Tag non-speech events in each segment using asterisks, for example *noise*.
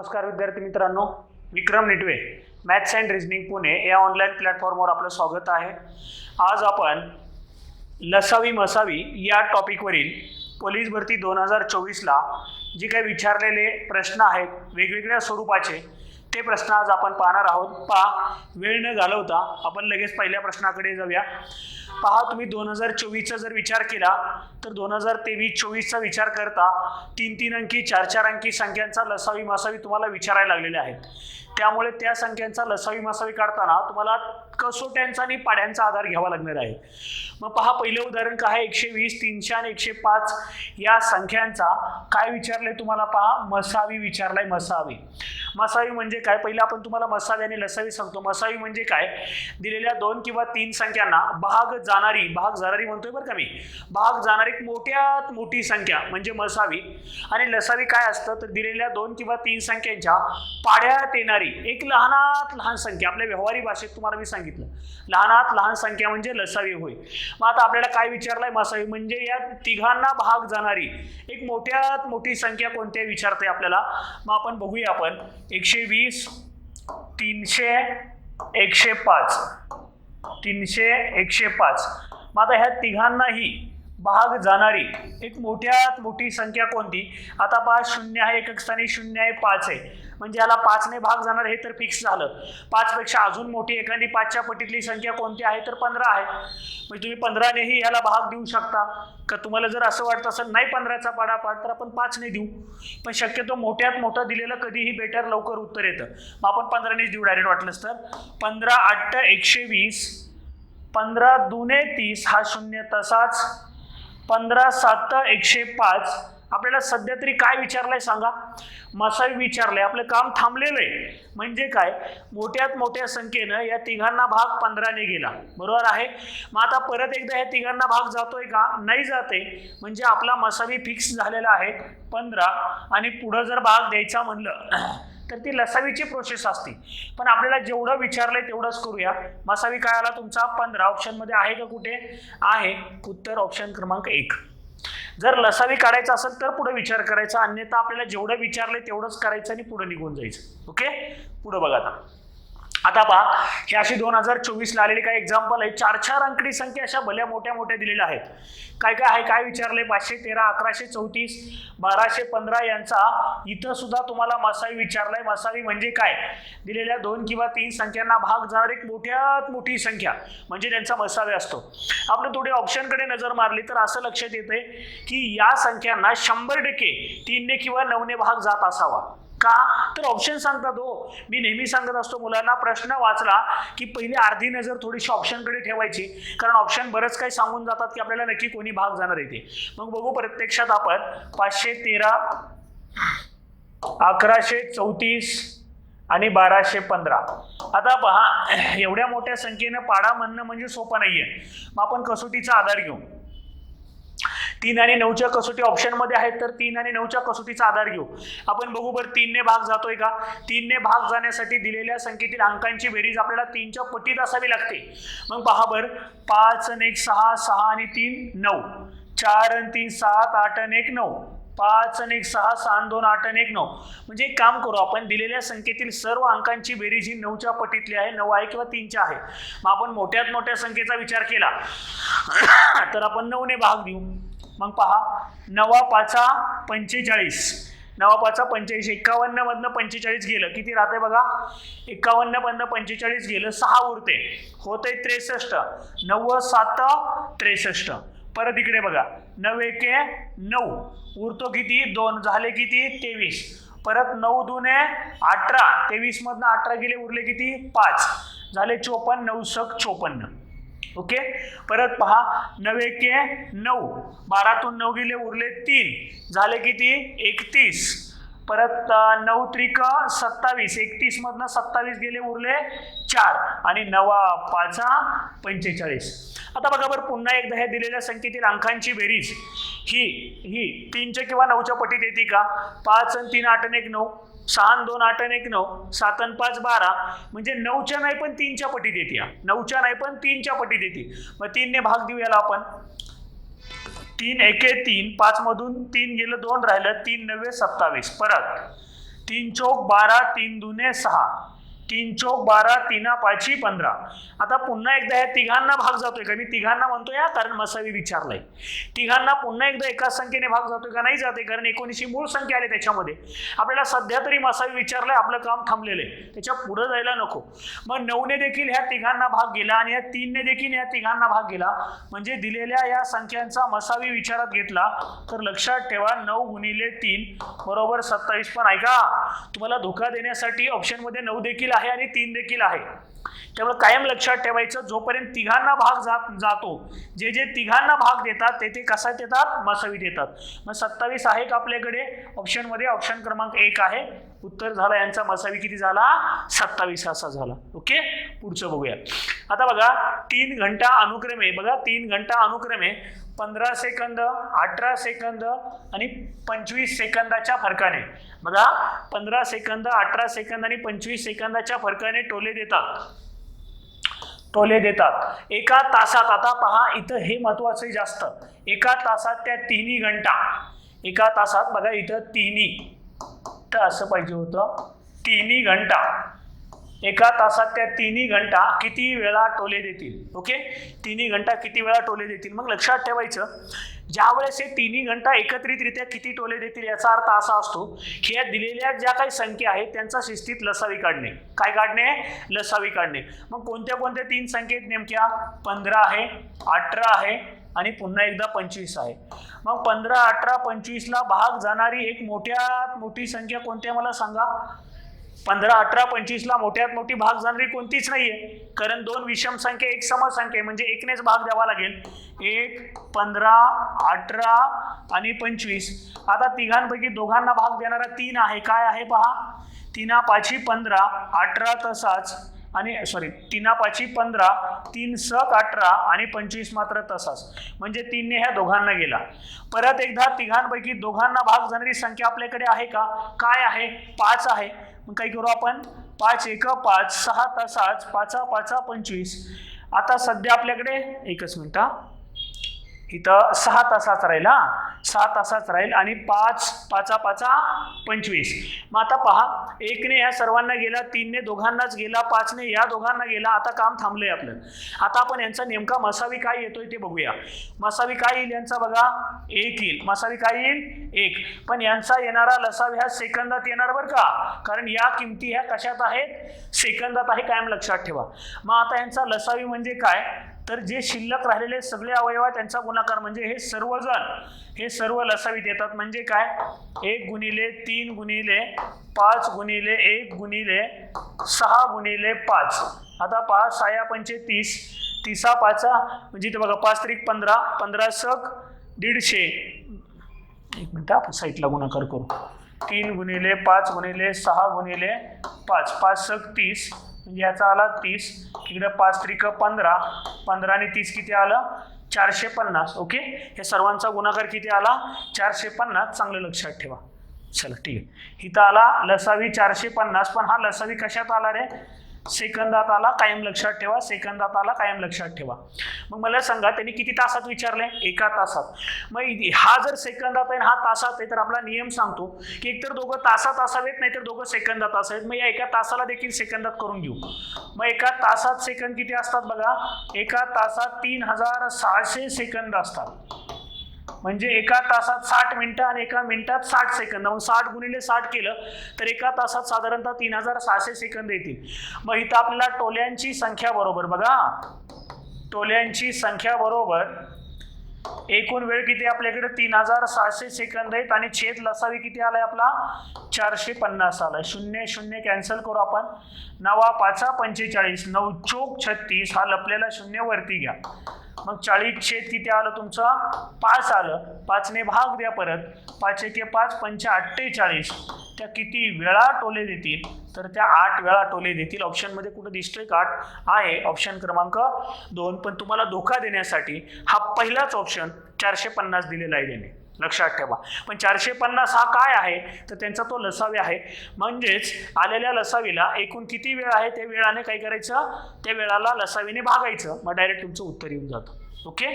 नमस्कार विद्यार्थी मित्रांनो Vikram Nitwe maths and reasoning Pune या ऑनलाईन प्लॅटफॉर्मवर आपलं स्वागत आहे. आज आपण लसावी मसावी या टॉपिकवरील पोलीस भरती दोन हजार चोवीसला जे काही विचारलेले प्रश्न आहेत वेगवेगळ्या स्वरूपाचे ते प्रश्न आज आपण पाहणार आहोत. पहा वेळ न घालवता आपण लगेच पहिल्या प्रश्नाकडे जाऊया. पहा तुम्ही दोन हजार चोवीसचा जर विचार केला तर दोन हजार तेवीस चोवीसचा विचार करता तीन तीन अंकी चार चार अंकी संख्यांचा लसावी मासावी तुम्हाला विचारायला लागलेले आहेत. त्यामुळे त्या संख्यांचा लसावी मासावी काढताना तुम्हाला कसोट्यांचा आणि पाड्यांचा आधार घ्यावा लागणार आहे. मग पहा पहिलं उदाहरण काय आहे? एकशे वीस तीनशे आणि एकशे पाच या संख्यांचा काय विचारलंय तुम्हाला? पहा मसावी विचारलाय मसावी. मसावी म्हणजे काय? पहिलं आपण तुम्हाला मसावी आणि लसावी सांगतो. मसावी म्हणजे काय? दिलेल्या दोन किंवा तीन संख्यांना भाग जाणारी भाग जाणारी म्हणतोय बरं का मी. भाग जाणारी एक मोठ्यात मोठी संख्या म्हणजे मसावी आणि लसावी काय असतं? तर दिलेल्या दोन किंवा तीन संख्यांच्या पाड्यात येणारी एक लहानात लहान संख्या. आपल्या व्यवहारी भाषेत तुम्हाला मी सांगितलं. लहानात लहान संख्या म्हणजे लसावी होय. मग आता आपल्याला काय विचारलंय मसावी? म्हणजे या तिघांना भाग जाणारी एक मोठ्यात मोठी संख्या कोणती विचारते आपल्याला. मग आपण बघूया आपण. एकशे वीस तीनशे एकशे पाच. तीनशे एकशे पाच. मग आता ह्या तिघांनाही भाग जाणारी. एक मोठ्यात मोठी संख्या कोणती? आता पहा शून्य आहे एकक स्थानी शून्य आहे पाच आहे. म्हणजे याला पाचने भाग जाणार हे तर फिक्स झालं. पाचपेक्षा अजून मोठी एखादी पाचच्या पटीतली संख्या कोणती आहे तर पंधरा आहे. म्हणजे तुम्ही पंधरानेही याला भाग देऊ शकता. का तुम्हाला जर असं वाटतं असेल नाही पंधराचा पाडा तर आपण पाचने देऊ. पण शक्यतो मोठ्यात मोठं दिलेलं कधीही बेटर लवकर उत्तर येतं. मग आपण पंधरानेच देऊ डायरेक्ट वाटलंच तर. पंधरा आठ एकशे वीस पंधरा दुने तीस हा शून्य तसाच पंधरा सात एकशे पाच. आपल्याला सध्या तरी काय विचारलंय सांगा. मसाई विचारलंय. आपलं काम थांबलेलं आहे. म्हणजे काय? मोठ्यात मोठ्या संख्येनं या तिघांना भाग पंधराने गेला. बरोबर आहे? मग आता परत एकदा या तिघांना भाग जातोय का? नाही जाते म्हणजे आपला मसावी फिक्स झालेला आहे पंधरा आणि पुढं जर भाग द्यायचा म्हणलं तर ती लसावीची प्रोसेस असते. पण आपल्याला जेवढं विचारलंय तेवढंच करूया. मसावी काय आला तुमचा? पंधरा. ऑप्शनमध्ये आहे का कुठे? आहे. उत्तर ऑप्शन क्रमांक एक. जर लसावी काढायचा असेल तर पुढे विचार करायचा. अन्यथा आपल्याला जेवढं विचारलंय तेवढंच करायचं आणि पुढे निघून जायचं. ओके पुढे बघा आता. आता पहा हे अशी दोन हजार चोवीसला आलेली काही एक्झाम्पल आहे चार चार अंकडी संख्या अशा भल्या मोठ्या मोठ्या दिलेल्या आहेत. काय काय आहे काय विचारले? पाचशे तेरा अकराशे चौतीस बाराशे पंधरा यांचा इथं सुद्धा तुम्हाला मसावी विचारलाय. मसावी म्हणजे काय? दिलेल्या दोन किंवा तीन संख्यांना भाग जाणार एक मोठ्यात मोठी संख्या म्हणजे त्यांचा मसावे असतो. आपण थोडी ऑप्शनकडे नजर मारली तर असं लक्षात येते की या संख्यांना शंभर टक्के तीनने किंवा नऊने भाग जात असावा. का? तर ऑप्शन सांगतात हो. मी नेहमी सांगत असतो मुलांना प्रश्न वाचला की पहिली अर्धी नजर थोडीशी ऑप्शनकडे ठेवायची. कारण ऑप्शन बरंच काही सांगून जातात की आपल्याला नक्की कोणी भाग जाणार येते मग बघू प्रत्यक्षात आपण पाचशे तेरा अकराशे चौतीस आणि बाराशे पंधरा. आता पहा एवढ्या मोठ्या संख्येनं पाडा म्हणणं म्हणजे सोपं नाहीये. मग आपण कसोटीचा आधार घेऊ. तीन आणि नऊच्या कसोटी ऑप्शनमध्ये आहेत तर तीन आणि नऊच्या कसोटीचा आधार घेऊ. आपण बघू बरं तीनने भाग जातोय का? तीनने भाग जाण्यासाठी दिलेल्या संख्येतील अंकांची बेरीज आपल्याला तीनच्या पटीत असावी लागते. मग पहा बरं पाच आणि एक सहा सहा आणि तीन नऊ. चार आणि तीन सात आठ आणि एक नऊ. पाच आणि एक सहा सहा दोन आठ आणि एक नऊ. म्हणजे एक काम करू आपण दिलेल्या संख्येतील सर्व अंकांची बेरीज ही नऊच्या पटीतली आहे नऊ आहे किंवा तीनच्या आहे. मग आपण मोठ्यात मोठ्या संख्येचा विचार केला तर आपण नऊने भाग देऊ. मग पहा नवा पाचा पंचेचाळीस. नवा पाचा पंचेचाळीस एक्कावन्न मधनं पंचेचाळीस गेलं. किती राहते बघा? एक्कावन्न मधनं पंचेचाळीस गेलं सहा उरते. होते त्रेसष्ट. नव्वद सात त्रेसष्ट. परत इकडे बघा. नऊ एके नऊ. उरतो किती? दोन. झाले किती? तेवीस. परत नऊ दुने अठरा. तेवीस मधनं अठरा गेले उरले किती? पाच. झाले चोपन्न नऊ सक चोपन्न. ओके? परत पहा नवे के नऊ. बारातून नऊ गेले उरले तीन. झाले किती? एकतीस. परत नऊ त्रिक सत्तावीस. एकतीस मधनं सत्तावीस गेले उरले चार. आणि नवा पाचा पंचेचाळीस. आता बघा बरं पुन्हा एकदा हे दिलेल्या संख्येतील अंकांची बेरीज. ही ही तीनच्या किंवा नऊच्या पटीत येते का? पाच आणि तीन आठ आणि एक नऊ. सहा आणि दोन आठ आणि एक नऊ सात आणि पाच बारा. म्हणजे नऊच्या नाही पण तीनच्या पटीत येते या. नऊच्या नाही पण तीनच्या पटीत येते मग तीनने भाग देऊ याला आपण. तीन एके तीन पाच मधून तीन गेलं दोन राहिलं तीन नव्वे सत्तावीस. परत. तीन चौक बारा तीन दुने सहा. तीन चौक बारा तीना पाची पंधरा. आता पुन्हा एकदा या तिघांना भाग जातोय का? मी तिघांना म्हणतो या कारण मसावी विचारलाय. तिघांना पुन्हा एकदा एकाच संख्येने भाग जातोय का? नाही जाते कारण एकोणीसशे मूळ संख्या आली त्याच्यामध्ये. आपल्याला सध्या तरी मसावी विचारलाय आपलं काम थांबलेलं आहे. त्याच्या पुढे जायला नको. मग नऊने देखील ह्या तिघांना भाग गेला आणि या तीनने देखील या तिघांना भाग गेला. म्हणजे दिलेल्या या संख्यांचा मसावी विचारात घेतला तर लक्षात ठेवा नऊ गुणिले तीन बरोबर सत्तावीस. पण ऐका तुम्हाला धोका देण्यासाठी ऑप्शनमध्ये नऊ देखील आहे आणि तीन देखील आहे. त्यामुळे कायम लक्षात ठेवायचं जोपर्यंत तिघांना भाग जात जातो जे जे तिघांना भाग देतात ते ते कसा देतात? मसावी देतात. मग सत्तावीस आहे का आपल्याकडे? ऑप्शनमध्ये ऑप्शन क्रमांक एक आहे. उत्तर झाला यांचा मसावी किती झाला? सत्तावीस असा झाला. ओके? पुढचं बघूया. आता बघा तीन घंटा अनुक्रमे बघा तीन घंटा अनुक्रमे पंधरा सेकंद अठरा सेकंद आणि पंचवीस सेकंदाच्या फरकाने. बघा पंधरा सेकंद अठरा सेकंद आणि पंचवीस सेकंदाच्या फरकाने टोले देतात. टोले देतात. एका तासात आता पहा इथं हे महत्वाचं आहे जास्त. एका तासात त्या तिन्ही घंटा. एका तासात बघा इथं तिन्ही. तर असं पाहिजे होतं तिन्ही घंटा. एका तासात त्या तिन्ही घंटा किती वेळा टोले देतील? ओके? तिन्ही घंटा किती वेळा टोले देतील? मग लक्षात ठेवायचं ज्या वेळेस हे तिन्ही घंटा एकत्रितरित्या किती टोले देतील याचा अर्थ असा असतो की या दिलेल्या ज्या काही संख्या आहेत त्यांचा शिस्तीत लसावी काढणे. काय काढणे? लसावी काढणे. मग कोणत्या कोणत्या तीन संख्येत नेमक्या? पंधरा आहे अठरा आहे आणि पुन्हा एकदा पंचवीस आहे. मग पंधरा अठरा पंचवीसला भाग जाणारी एक मोठ्यात मोठी संख्या कोणत्या मला सांगा? पंधरा अठरा पंचवीसला मोठ्यात मोठी भाग जाणारी कोणतीच नाहीये. कारण दोन विषम संख्या एक सम संख्या म्हणजे एकनेच भाग द्यावा लागेल. एक पंधरा अठरा आणि पंचवीस. आता तिघांपैकी दोघांना भाग देणारा तीन आहे. काय आहे पहा? तिना पाची पंधरा अठरा तसाच आणि सॉरी तिना पाची पंधरा तीन सक अठरा आणि पंचवीस मात्र तसाच. म्हणजे तीनने ह्या दोघांना गेला. परत एकदा तिघांपैकी दोघांना भाग जाणारी संख्या आपल्याकडे आहे का? काय आहे? पाच आहे. मग काही करू आपण पाच एक पाच सहा तासाच पाचा पाचा पंचवीस आता सध्या आपल्याकडे एकच मिनिट हा. इथं सहा तासाच राहील हा. सहा तासाच राहील आणि पाच पाचा पाचा पंचवीस. मग आता पहा एकने ह्या सर्वांना गेला तीनने दोघांनाच गेला पाचने या दोघांना गेला आता काम थांबलंय आपलं. आता आपण यांचा नेमका मसावी काय येतोय ते बघूया. मसावी काय येईल यांचा बघा एक येईल. मसावी काय येईल? एक. पण यांचा येणारा लसावी ह्या सेकंदात येणार बरं का? कारण या किमती ह्या कशात आहेत? सेकंदात आहे कायम लक्षात ठेवा. मग आता यांचा लसावी म्हणजे काय? तर जे शिल्लक राहिलेले सगळे अवयव आहे त्यांचा गुणाकार म्हणजे हे सर्वजण हे सर्व लसावीत येतात म्हणजे काय? एक गुणिले तीन गुणिले पाच गुणिले एक गुणिले सहा गुणिले पाच. आता पाच सहा पंचे तीस तिसा पाचा म्हणजे इथे बघा पाच त्रिक पंधरा पंधरा सक दीडशे. एक मिनटं आपण साईटला गुणाकार करू. तीन गुणिले पाच गुणिले सहा गुणिले पाच. पाच सक तीस याचा आला तीस. इकडे पाच त्रिक पंधरा. पंधरा आणि तीस किती आलं? चारशे पन्नास. ओके? हे सर्वांचा गुणाकार किती आला? चारशे पन्नास. चांगलं लक्षात ठेवा. चला ठीक आहे. इथं आला लसावी चारशे पन्नास. पण हा लसावी कशात आला रे? सेकंदात आला कायम लक्षात ठेवा. सेकंदात आला कायम लक्षात ठेवा. मग मला सांगा त्यांनी किती तासात विचारले? एका तासात. मग हा जर सेकंदात आहे हा तासात आहे तर आपला नियम सांगतो की एकतर दोघं तासात असावेत नाहीतर दोघं सेकंदात असावेत. मग या एका तासाला देखील सेकंदात करून घेऊ. मग एका तासात सेकंद किती असतात बघा? एका तासात तीन हजार सहाशे सेकंद असतात. म्हणजे एका तासात साठ मिनिटं आणि एका मिनिटात साठ सेकंद. मग साठ गुणिले साठ केलं तर एका तासात साधारणतः तीन हजार सहाशे सेकंद येतील. मग इथं आपल्याला टोल्यांची संख्या बरोबर बघा. टोल्यांची संख्या बरोबर एकूण वेळ किती आपल्याकडे? तीन हजार सहाशे सेकंद आहेत आणि छेद लसावी किती आलाय आपला? चारशे पन्नास आलाय. शून्य शून्य कॅन्सल करू आपण. नवा पाचा पंचेचाळीस नऊ चोक छत्तीस हा लपलेला शून्य वरती घ्या. मग चाळीस छेद किती आलं तुमचं पाच आलं. पाचने भाग द्या परत. पाच एके पाच पंच अठ्ठेचाळीस. त्या किती वेळा टोले देतील? तर त्या आठ वेळा टोले देतील. ऑप्शनमध्ये कुठं दिसतोय का? आठ आहे. ऑप्शन क्रमांक दोन. पण तुम्हाला धोका देण्यासाठी हा पहिलाच ऑप्शन चारशे पन्नास दिलेला आहे त्याने. लक्षात ठेवा. पण चारशे पन्नास हा काय आहे? तर त्यांचा तो लसावी आहे. म्हणजेच आलेल्या लसावीला एकूण किती वेळ आहे? त्या वेळाने काय करायचं? त्या वेळाला लसावीने भागायचं. मग डायरेक्ट तुमचं उत्तर येऊन जातं. ओके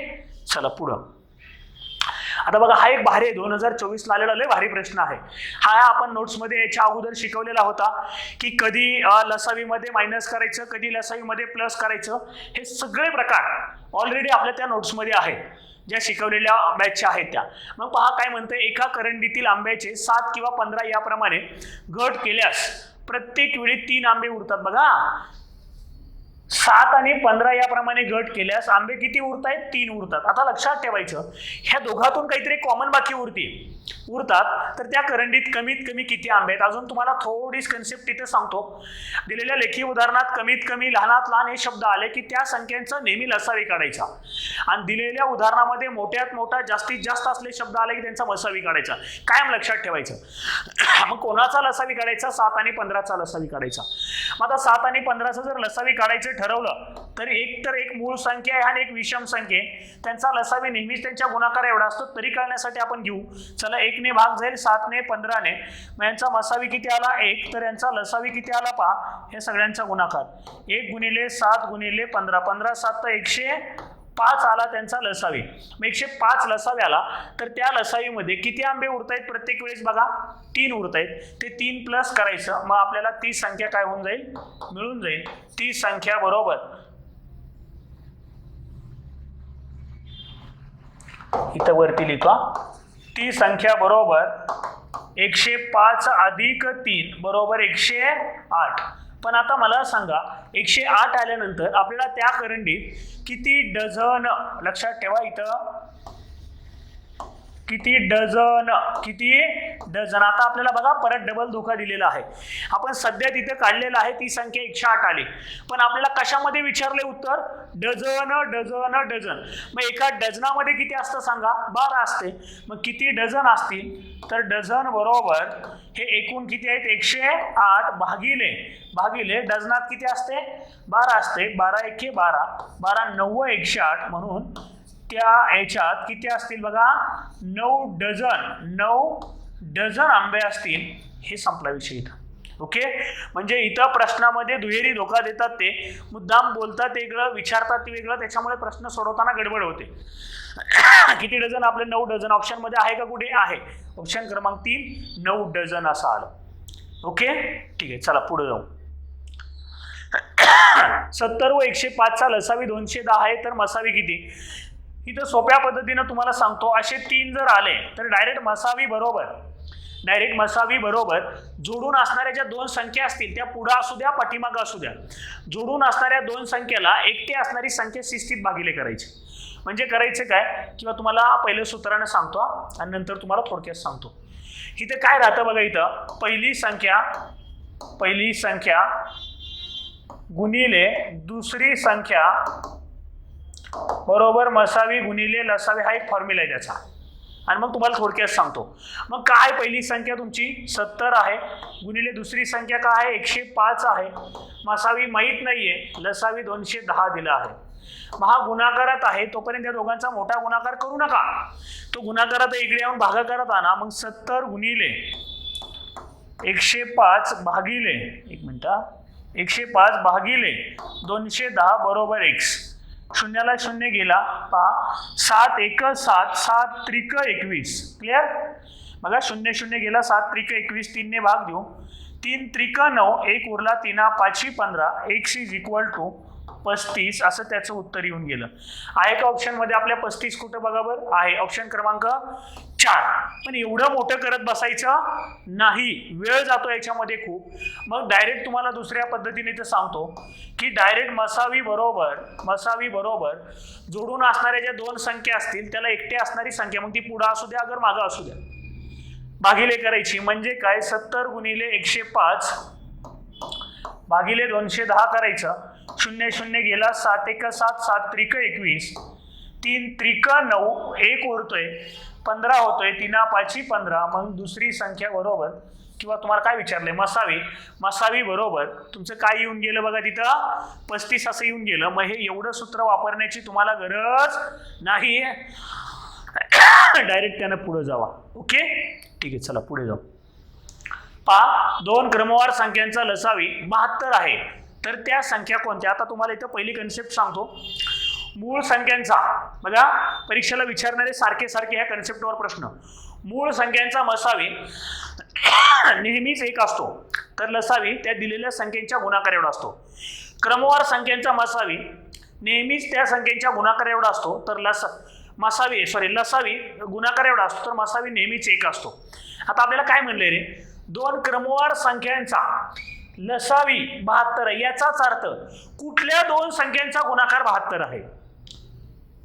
चला पुढं. आता बघा हा एक भारी आहे. दोन हजार चोवीसला आलेला लय भारी प्रश्न आहे. हा आपण नोट्समध्ये याच्या अगोदर शिकवलेला होता की कधी लसावीमध्ये मायनस करायचं कधी लसावीमध्ये प्लस करायचं? हे सगळे प्रकार ऑलरेडी आपल्या त्या नोट्समध्ये आहेत. ज्या शिकवलेल्या आंब्याच्या आहेत त्या. मग पहा काय म्हणतंय एका करंडीतील आंब्याचे सात किंवा पंधरा याप्रमाणे घट केल्यास प्रत्येक वेळी तीन आंबे उरतात बघा. सात आणि पंधरा याप्रमाणे गट केल्यास आंबे किती उरतायत? तीन उरतात. आता लक्षात ठेवायचं ह्या दोघातून काहीतरी कॉमन बाकी उरते. उरतात. तर त्या करंडीत कमीत कमी किती आंबे आहेत? अजून तुम्हाला थोडीच कन्सेप्ट तिथे सांगतो. दिलेल्या लेखी उदाहरणात कमीत कमी लहानात लहान हे शब्द आले की त्या संख्यांचा नेहमी लसावी काढायचा. आणि दिलेल्या उदाहरणामध्ये मोठ्यात मोठा जास्तीत जास्त असले शब्द आले की त्यांचा मसावी काढायचा. कायम लक्षात ठेवायचं. *coughs* मग कोणाचा लसावी काढायचा? सात आणि पंधराचा लसावी काढायचा. मग आता सात आणि पंधराचा जर लसावी काढायचं ठरवलं तर एक तर एक मूळ संख्या आहे आणि एक विषम संख्या आहे. त्यांचा लसावी नेहमीच त्यांच्या गुणाकार एवढा असतो तरी कळण्यासाठी आपण घेऊ. चला एकने भाग जाईल सातने पंधराने. मग यांचा मसावी किती आला? एक. तर यांचा लसावी किती आला पहा? हे सगळ्यांचा गुणाकार. एक गुणिले सात गुणिले पंधरा. पंधरा सात तर एकशे पाच आला त्यांचा लसावी. मग एकशे पाच लसावी आला तर त्या लसावीमध्ये किती आंबे उरत आहेत प्रत्येक वेळेस बघा? तीन उरत आहेत ते तीन प्लस करायचं. मग आपल्याला ती संख्या काय होऊन जाईल? मिळून जाईल. ती संख्या बरोबर. इथं वरती लिहितो ती संख्या बरोबर एकशे पाच अधिक तीन बरोबर एकशे आठ. पण आता मला सांगा एकशे आठ आल्यानंतर आपल्याला त्या करंडीत किती डझन लक्षात ठेवा इथं. किती डझन किती डझन? आता आपल्याला बघा परत डबल धोका दिलेला आहे. आपण सध्या तिथे काढलेला आहे ती संख्या एकशे आठ आली. पण आपल्याला कशामध्ये विचारले उत्तर? Dozen dozen dozen. मग एका डझनामध्ये किती असतं सांगा? बारा असते. मग किती डझन असतील? तर डझन बरोबर हे एकूण किती आहेत? एकशे आठ भागिले भागिले डझनात किती असते? बारा असते. बारा एके बारा. बारा नव्वद एकशे आठ म्हणून त्या याच्यात किती असतील बघा? नऊ डझन नऊ डझन आंबे असतील हे संपला विषय इथं. ओके? म्हणजे इथं प्रश्नामध्ये दुहेरी धोका देतात ते. मुद्दाम बोलतात वेगळं विचारतात ते वेगळं त्याच्यामुळे प्रश्न सोडवताना गडबड होते. *coughs* किती डझन? आपले नऊ डझन. ऑप्शनमध्ये आहे का कुठे? आहे. ऑप्शन क्रमांक तीन नऊ डझन असं आलं. ओके? ठीक आहे चला पुढे जाऊ. *coughs* सत्तर व एकशे पाच चा लसावी दोनशे दहा आहे तर मसावी किती? इथं सोप्या पद्धतीनं तुम्हाला सांगतो असे तीन जर आले तर डायरेक्ट मसावी बरोबर. डायरेक्ट मसावी बरोबर. जोडून असणाऱ्या ज्या दोन संख्या असतील त्या पुढं असू द्या पाठीमागं असू द्या. जोडून असणाऱ्या दोन संख्येला एकटे असणारी संख्या शिस्तीत भागिले करायची. म्हणजे करायचं काय? किंवा तुम्हाला पहिलं सूत्रानं सांगतो आणि नंतर तुम्हाला थोडक्यात सांगतो. इथं काय राहतं बघा इथं? पहिली संख्या पहिली संख्या गुणिले दुसरी संख्या बरोबर मसावी गुणिले लसावी हा एक फॉर्म्युला आहे त्याचा. आणि मग तुम्हाला थोडक्यात सांगतो. मग काय पहिली संख्या तुमची? सत्तर आहे. गुणिले दुसरी संख्या काय आहे? एकशे पाच आहे. मसावी माहीत नाहीये. लसावी दोनशे दहा दिला आहे. मग हा गुणाकारात आहे तोपर्यंत या दोघांचा मोठा गुणाकार करू नका. तो गुणाकारात इकडे येऊन भागाकारात आणा. मग सत्तर गुणिले एकशे पाच भागिले एक मिनिट एकशे पाच भागिले दोनशे दहा बरोबर एक्स. शून्याला शून्य गेला पहा. सात एक सात सात त्रिक एकवीस. क्लिअर बघा शून्य शून्य गेला सात त्रिक एकवीस तीनने भाग देऊ. तीन त्रिक नऊ एक उरला तीना पाचशे पंधरा. एक्स इज इक्वल टू पस्तीस असं त्याचं उत्तर येऊन गेलं. आहे का ऑप्शनमध्ये आपल्या पस्तीस कुठं बघा बरं? आहे ऑप्शन क्रमांक चार. पण एवढं मोठं करत बसायचं नाही. वेळ जातो याच्यामध्ये खूप. मग डायरेक्ट तुम्हाला दुसऱ्या पद्धतीने ते सांगतो की डायरेक्ट मसावी बरोबर मसावी बरोबर जोडून असणाऱ्या ज्या दोन संख्या असतील त्याला एकटे असणारी संख्या. मग ती पुढं असू द्या अगर मागं असू द्या. भागिले करायची म्हणजे काय? सत्तर गुणिले एकशे पाच. भागिले दोनशे दहा करायचं. शून्य शून्य गेला सात एक सात सात त्रिक एकवीस. तीन त्रिक नऊ एक उरतोय. पंधरा होतोय तिना पाची पंधरा. मग दुसरी संख्या बरोबर किंवा तुम्हाला काय विचारलंय? मसावी. मसावी बरोबर. तुमचं काय येऊन गेलं बघा तिथं? पस्तीस असं येऊन गेलं. मग हे एवढं सूत्र वापरण्याची तुम्हाला गरज नाही. डायरेक्ट त्यानं पुढे जावा. ओके ठीक आहे चला पुढे जाऊ. पा दोन क्रमवार संख्यांचा लसावी. बहात्तर आहे. तर त्या संख्या कोणत्या? आता तुम्हाला इथं पहिली कन्सेप्ट सांगतो. मूळ संख्यांचा बघा परीक्षेला विचारणारे सारखे सारखे ह्या कन्सेप्टवर प्रश्न. मूळ संख्यांचा मसावी नेहमीच एक असतो. तर लसावी त्या दिलेल्या संख्येच्या गुणाकार एवढा असतो. क्रमवार संख्यांचा मसावी नेहमीच त्या संख्येच्या गुणाकार एवढा असतो. तर लस मसावी सॉरी लसावी गुणाकार एवढा असतो. तर मसावी नेहमीच एक असतो. आता आपल्याला काय म्हणले रे? दोन क्रमवार संख्यांचा लसावी बहात्तर आहे. याचाच अर्थ कुठल्या दोन संख्यांचा गुणाकार बहात्तर आहे?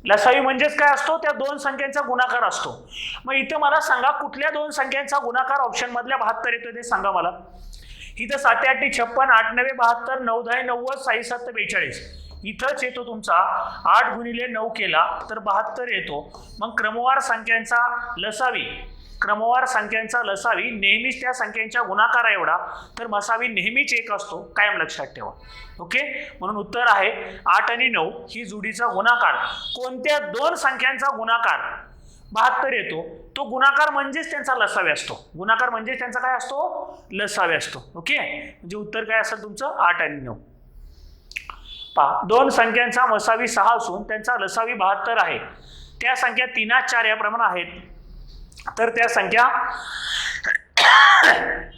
लसावी म्हणजेच काय असतो? त्या दोन संख्यांचा गुणाकार असतो. मग इथं मला सांगा कुठल्या दोन संख्यांचा गुणाकार ऑप्शन मधल्या बहात्तर येतो ते सांगा मला. इथं साते आठ छप्पन आठ नवे बहात्तर नऊ दहा नव्वद साई सात बेचाळीस. इथंच येतो तुमचा. आठ गुणिले नऊ केला तर बहात्तर येतो. मग क्रमवार संख्यांचा लसावी क्रमवार संख्यांचा लसावी नेहमीच त्या संख्यांच्या गुणाकार एवढा. तर मसावी नेहमीच एक असतो. कायम लक्षात ठेवा. ओके? म्हणून उत्तर आहे आठ आणि नऊ ही जुडीचा गुणाकार. कोणत्या दोन संख्यांचा गुणाकार बहात्तर येतो तो गुणाकार म्हणजेच त्यांचा लसावे असतो. गुणाकार म्हणजेच त्यांचा काय असतो? लसावे असतो. ओके? म्हणजे उत्तर काय असेल तुमचं? आठ आणि नऊ. पहा दोन संख्यांचा मसावी सहा असून त्यांचा लसावी बहात्तर आहे. त्या संख्या तीनात चार याप्रमाणे आहेत. तर त्या संख्या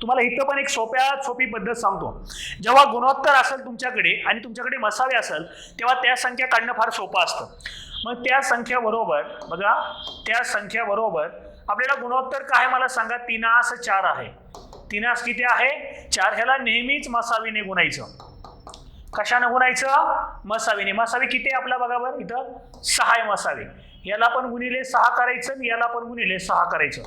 तुम्हाला इथं पण एक सोप्यात सोपी पद्धत सांगतो. जेव्हा गुणोत्तर असेल तुमच्याकडे आणि तुमच्याकडे मसावे असेल तेव्हा त्या संख्या काढणं फार सोपं असतं. मग त्या संख्याबरोबर बघा त्या संख्याबरोबर आपल्याला गुणोत्तर काय मला सांगा? तिनास चार आहे. तिनास किती आहे? चार. ह्याला नेहमीच मसावीने गुणायचं. कशानं गुणायचं? मसावीने. मसावी किती आहे आपला बघा बरं इथं सहा आहे मसावी. याला पण गुणिले सहा करायचं आणि याला पण गुणिले सहा करायचं.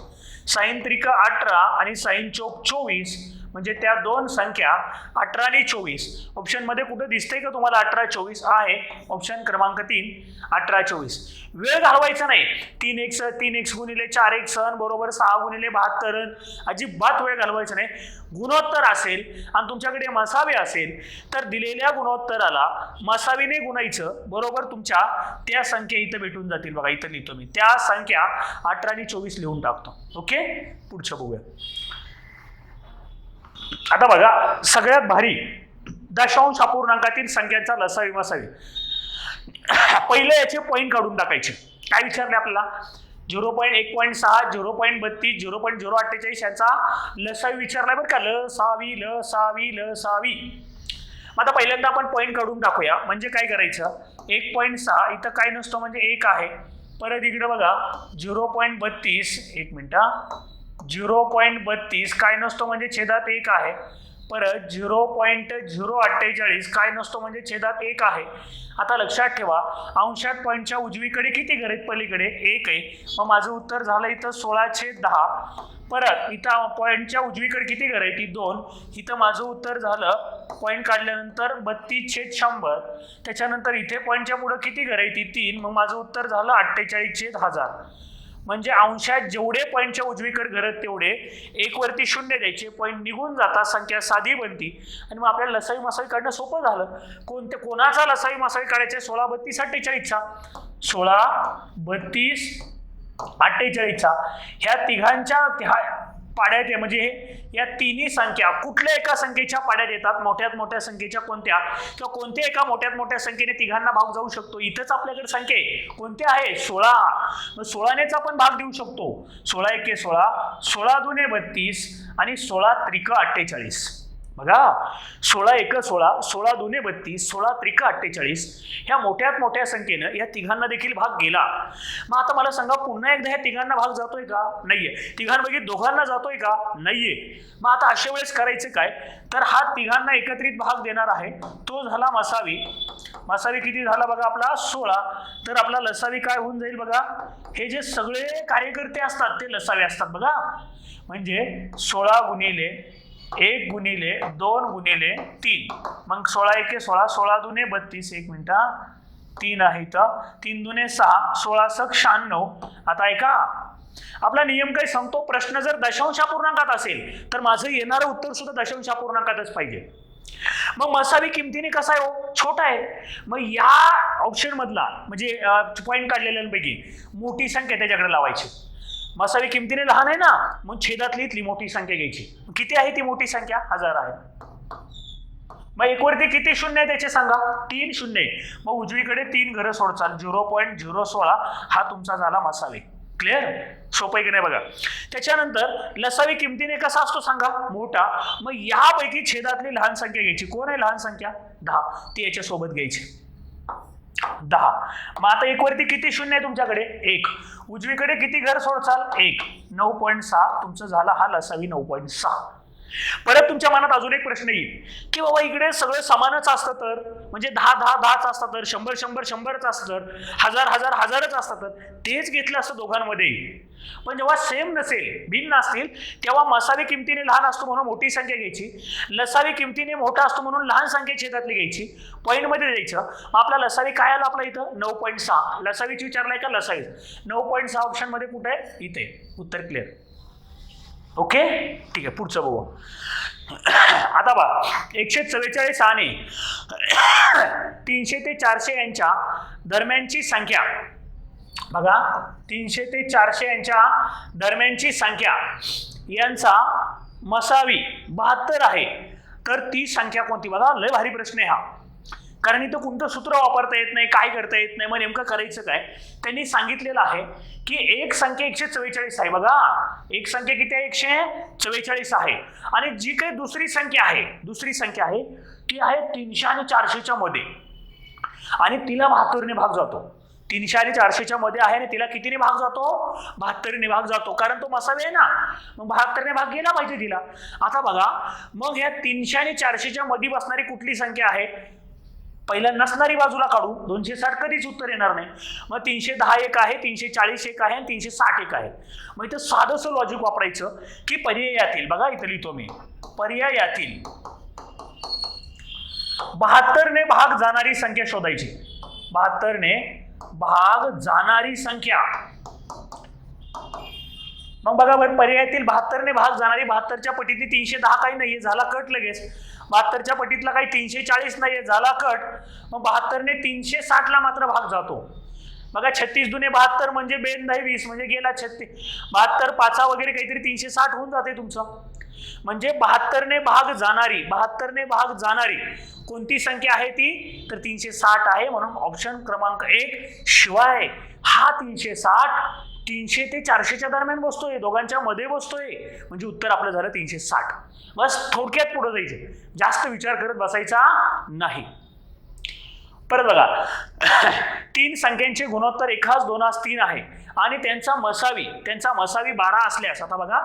साईन त्रिक अठरा आणि साईन चौक चोवीस म्हणजे त्या दोन संख्या अठरा आणि चोवीस. ऑप्शनमध्ये कुठं दिसतंय का तुम्हाला अठरा चोवीस? आहे. ऑप्शन क्रमांक तीन अठरा चोवीस. वेळ घालवायचा नाही. तीन एक्स तीन एक्स गुणिले चार एक सण बरोबर सहा गुणिले बहात्तर. अजिबात वेळ घालवायचा नाही. गुणोत्तर असेल आणि तुमच्याकडे मसावे असेल तर दिलेल्या गुणोत्तराला मसावीने गुणायचं. बरोबर तुमच्या त्या संख्या इथं भेटून जातील बघा. इथं लिहितो मी. त्या संख्या अठरा आणि चोवीस लिहून टाकतो. ओके? पुढचं बघूया. आता बघा सगळ्यात भारी दशांश अपूर्णांकातील संख्यांचा लसावी मसावी पहिले याचे पॉईंट काढून टाकायचे. काय विचारले आपल्याला? झिरो पॉईंट एक पॉईंट सहा झिरो पॉईंट बत्तीस झिरो पॉईंट झिरो अठ्ठेचाळीस याचा लसावी विचारलाय बरं का? ल सावी ल सावी ल सावी आता पहिल्यांदा आपण पॉईंट काढून टाकूया. म्हणजे काय करायचं? एक पॉईंट सहा इथं काय नसतो म्हणजे एक आहे. परत इकडे बघा झिरो पॉईंट बत्तीस एक मिनिट झिरो पॉईंट बत्तीस काय नसतो म्हणजे छेदात एक आहे. परत झिरो पॉईंट झिरो अठ्ठेचाळीस काय नसतो म्हणजे छेदात एक आहे. आता लक्षात ठेवा अंशात पॉईंटच्या उजवीकडे किती घर आहेत पलीकडे? एक आहे. मग माझं उत्तर झालं इथं सोळाशे दहा. परत इथं पॉईंटच्या उजवीकडे किती घर आहे? ती दोन. इथं माझं उत्तर झालं पॉईंट काढल्यानंतर बत्तीस छेद शंभर. त्याच्यानंतर इथे पॉईंटच्या पुढं किती घर आहे? ती तीन. मग माझं उत्तर झालं अठ्ठेचाळीस छेद हजार. म्हणजे अंशात जेवढे पॉईंटच्या उजवीकडे घरत तेवढे. एक वरती शून्य द्यायचे. पॉईंट निघून जातात संख्या साधी बनती. आणि मग आपल्याला लसाई मसाई काढणं सोपं झालं. कोणत्या कोणाचा लसाई मसाई काढायचे? सोळा बत्तीस अठ्ठेचाळीसचा सोळा बत्तीस अठ्ठेचाळीसचा ह्या तिघांच्या त्या पाड्यात आहे. म्हणजे या तिन्ही संख्या कुठल्या एका संख्येच्या पाड्यात येतात? मोठ्यात मोठ्या संख्येच्या कोणत्या? किंवा कोणत्या एका मोठ्यात मोठ्या संख्येने तिघांना भाग जाऊ शकतो? इथंच आपल्याकडे संख्या आहे. कोणत्या आहे? सोळा. मग सोळानेच आपण भाग देऊ शकतो. सोळा एके सोळा सोळा दुने बत्तीस आणि सोळा त्रिक अठ्ठेचाळीस. बघा सोळा एक सोळा सोळा दोन्ही बत्तीस सोळा त्रिक अठ्ठेचाळीस ह्या मोठ्यात मोठ्या संख्येनं या तिघांना देखील भाग गेला. मग आता मला सांगा पुन्हा एकदा ह्या तिघांना भाग जातोय का? नाहीये. तिघांपैकी दोघांना जातोय का? नाहीये. मग आता अशा वेळेस करायचं काय? तर हा तिघांना एकत्रित भाग देणार आहे. तो झाला मसावी. मसावी किती झाला बघा आपला? सोळा. तर आपला लसावी काय होऊन जाईल बघा? हे जे सगळे कार्यकर्ते असतात ते लसावे असतात बघा. म्हणजे सोळा गुणिले एक गुणिले दोन गुणिले तीन. मग सोळा एके सोळा सोळा दुने बत्तीस एक मिनटा तीन आहे इथं. तीन दुने सहा सोळा सक शहाण्णव. आता ऐका. आपला नियम काय सांगतो? प्रश्न जर दशांश अपूर्णांकात असेल तर माझं येणारं उत्तर सुद्धा दशांश पूर्णांकातच पाहिजे. मग मसावी किमतीने कसा आहे हो? छोटा आहे. मग या ऑप्शन मधला म्हणजे पॉईंट काढलेल्यांपैकी मोठी संख्या त्याच्याकडे लावायची. मसावी किमतीने लहान आहे ना मग छेदातली इथली मोठी संख्या घ्यायची. किती आहे ती मोठी संख्या? हजार आहे. मग एकवरती किती शून्य आहे त्याचे सांगा? तीन शून्य मग उजवीकडे तीन घरं सोडचाल. झिरो पॉईंट झिरो सोळा हा तुमचा झाला मसावी क्लिअर सोपं आहे की नाही बघा? त्याच्यानंतर लसावी किमतीने कसा असतो सांगा? मोठा. मग यापैकी छेदातली लहान संख्या घ्यायची. कोण आहे लहान संख्या? दहा. ती याच्यासोबत घ्यायची. दहा. मग आता एक वरती किती शून्य आहे तुमच्याकडे? एक. उजवीकडे किती घर सोडचाल? एक. नऊ पॉईंट सहा. तुमचं झाला हा लसावी नऊ पॉईंट सहा. परत तुमच्या मनात अजून एक प्रश्न येईल की बाबा इकडे सगळं समानच असतं तर? म्हणजे दहा दहा दहाच असतं तर? शंभर शंभर शंभरच असतं तर? हजार हजार हजारच असतं तर? तेच घेतलं असतं दोघांमध्ये. पण जेव्हा सेम नसेल भिन्न असतील तेव्हा मसावी किमतीने लहान असतो म्हणून मोठी संख्या घ्यायची. लसावी किमतीने मोठा असतो म्हणून लहान संख्या छेदातली घ्यायची. पॉईंटमध्ये द्यायचं. मग आपला लसावी काय आला आपला इथं? नऊ पॉईंट सहा. लसावीची विचारलाय का? लसावी नऊ पॉईंट सहा ऑप्शनमध्ये कुठे आहे? इथे. उत्तर क्लिअर ओके? ठीक आहे पुढचं बघू. आता बा एकशे चव्वेचाळीस आणि तीनशे ते चारशे यांच्या दरम्यानची संख्या. बघा तीनशे ते चारशे यांच्या दरम्यानची संख्या. यांचा मसावी बहात्तर आहे. तर ती संख्या कोणती? बघा लय भारी प्रश्न आहे हा. कारण इथं कोणतं सूत्र वापरता येत नाही काय करता येत नाही मग नेमकं करायचं काय? त्यांनी सांगितलेलं आहे की एक संख्या एकशे चव्वेचाळीस आहे. बघा एक संख्या किती आहे? एकशे चव्वेचाळीस आहे. आणि जी काही दुसरी संख्या आहे दुसरी संख्या आहे ती आहे तीनशे आणि चारशेच्या मध्ये. आणि तिला बहात्तरने भाग जातो. तीनशे आणि चारशेच्या मध्ये आहे आणि तिला कितीने भाग जातो? बहात्तरने भाग जातो. कारण तो मसावे आहे ना. मग बहात्तरने भाग गेला पाहिजे तिला. आता बघा मग ह्या तीनशे आणि चारशेच्या मध्ये बसणारी कुठली संख्या आहे? पहिल्या नसणारी बाजूला काढू. दोनशे साठ कधीच उत्तर येणार नाही. मग तीनशे दहा एक आहे तीनशे चाळीस एक आहे आणि तीनशे साठ एक आहे. मग इथं साधंसं लॉजिक वापरायचं की पर्यायातील बघा इथं लिहितो मी पर्यायातील बहात्तरने भाग जाणारी संख्या शोधायची. बहात्तरने भाग जाणारी संख्या. मग बघा बरं पर्यायातील बहात्तरने भाग जाणारी बहात्तरच्या पटीतली तीनशे दहा काही नाहीये झाला कट लगेच. बहात्तरच्या पटीतला काही तीनशे चाळीस नाहीये झाला कट. मग बहात्तरने तीनशे साठला मात्र भाग जातो. बघा छत्तीस दुने बहात्तर म्हणजे बेन दहा वीस म्हणजे गेला छत्तीस. बहात्तर पाचा वगैरे काहीतरी तीनशे साठ होऊन जाते तुमचं. म्हणजे बहात्तरने भाग जाणारी बहात्तरने भाग जाणारी कोणती संख्या आहे ती? तर तीनशे साठ आहे म्हणून ऑप्शन क्रमांक एक शिवाय हा तीनशे साठ तीनशे ते चारशेच्या दरम्यान बसतोय. दोघांच्या मध्ये बसतोय. म्हणजे उत्तर आपलं झालं तीनशे साठ बस थोडक्यात पुढे जायचं. जास्त विचार करत बसायचा नाही. परत बघा. तीन संख्यांचे गुणोत्तर एकाच दोनास तीन आहे. आणि त्यांचा मसावी त्यांचा मसावी बारा असल्यास आता बघा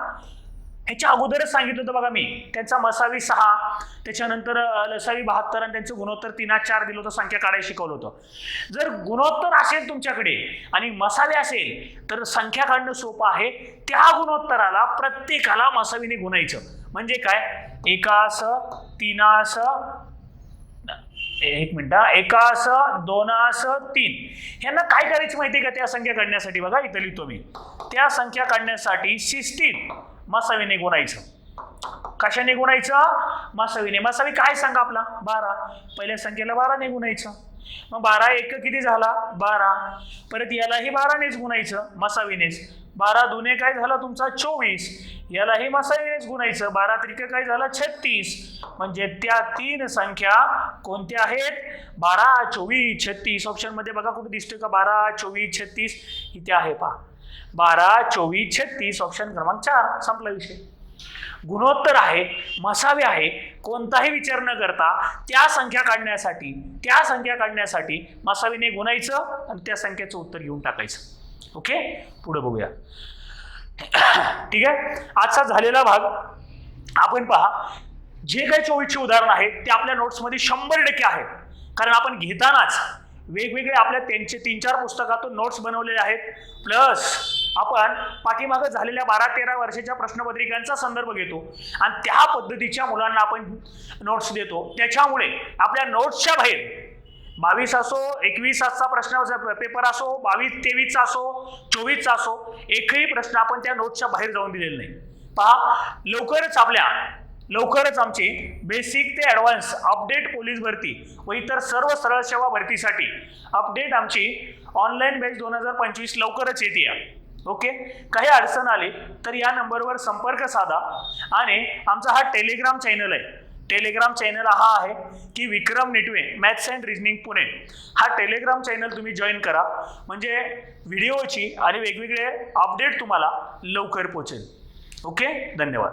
ह्याच्या अगोदरच सांगितलं होतं बघा मी. त्यांचा मसावी सहा त्याच्यानंतर लसावी बहात्तर आणि त्यांचं गुणोत्तर तीना चार दिलं होतं संख्या काढायला शिकवलं होतं. जर गुणोत्तर असेल तुमच्याकडे आणि मसाले असेल तर संख्या काढणं सोपं आहे. त्या गुणोत्तराला प्रत्येकाला मसावीने गुणायचं. म्हणजे काय? एकास तीनास एक मिनिट एकास दोनास तीन. ह्यांना काय करायचं आहे का त्या संख्या काढण्यासाठी? बघा इथं लिहितो मी. त्या संख्या काढण्यासाठी शिस्तीत मसावीने गुणायचं कशाने गुणायचं मसावीने. मसावी काय सांगा आपला? बारा. पहिल्या संख्येला बाराने गुणायचं मग बारा एक किती झाला? बारा. परत यालाही बारानेच गुणायचं मसावीनेच. बारा दुने काय झाला तुमचा? चोवीस. यालाही मसावीनेच गुणायचं बारा त्रिक काय झालं? छत्तीस. म्हणजे त्या तीन संख्या कोणत्या आहेत? बारा चोवीस छत्तीस. ऑप्शनमध्ये बघा कुठे दिसतोय का? बारा चोवीस छत्तीस. इथे आहे पहा. बारा चोवीस छत्तीस ऑप्शन क्रमांक चार. संपला विषय. गुणोत्तर आहे मसावे आहे. कोणताही विचार न करता त्या संख्या काढण्यासाठी त्या संख्या काढण्यासाठी मसावीने गुणायचं आणि त्या संख्येचं उत्तर घेऊन टाकायचं. ओके पुढे बघूया. ठीक आहे? आजचा झालेला भाग आपण पहा. जे काही चोवीसचे उदाहरण आहेत ते आपल्या नोट्समध्ये शंभर टक्के आहेत. कारण आपण घेतानाच वेगवेगळे आपल्या त्यांचे तीन चार पुस्तकातून नोट्स बनवलेले आहेत. प्लस आपण पाठीमागं झालेल्या बारा तेरा वर्षाच्या प्रश्नपत्रिकांचा संदर्भ घेतो. आणि त्या पद्धतीच्या मुलांना आपण नोट्स देतो. त्याच्यामुळे आपल्या नोट्सच्या बाहेर बावीस असो एकवीस आजचा प्रश्न पेपर असो बावीस तेवीसचा असो चोवीसचा असो एकही प्रश्न आपण त्या नोट्सच्या बाहेर जाऊन दिलेला नाही. पहा लवकरच आपल्या लवकरच आमची बेसिक ते ॲडव्हान्स अपडेट पोलीस भरती व इतर सर्व सरळ सेवा भरतीसाठी अपडेट आमची ऑनलाईन बॅच दोन हजार पंचवीस लवकरच येते ओके? काही अडचण आली तर या नंबरवर संपर्क साधा. आणि आमचा हा टेलिग्राम चॅनल आहे. टेलिग्राम चॅनल हा आहे की Vikram Nitwe maths and reasoning Pune. हा टेलिग्राम चॅनल तुम्ही जॉईन करा. म्हणजे व्हिडिओची आणि वेगवेगळे अपडेट तुम्हाला लवकर पोचेल. ओके? धन्यवाद.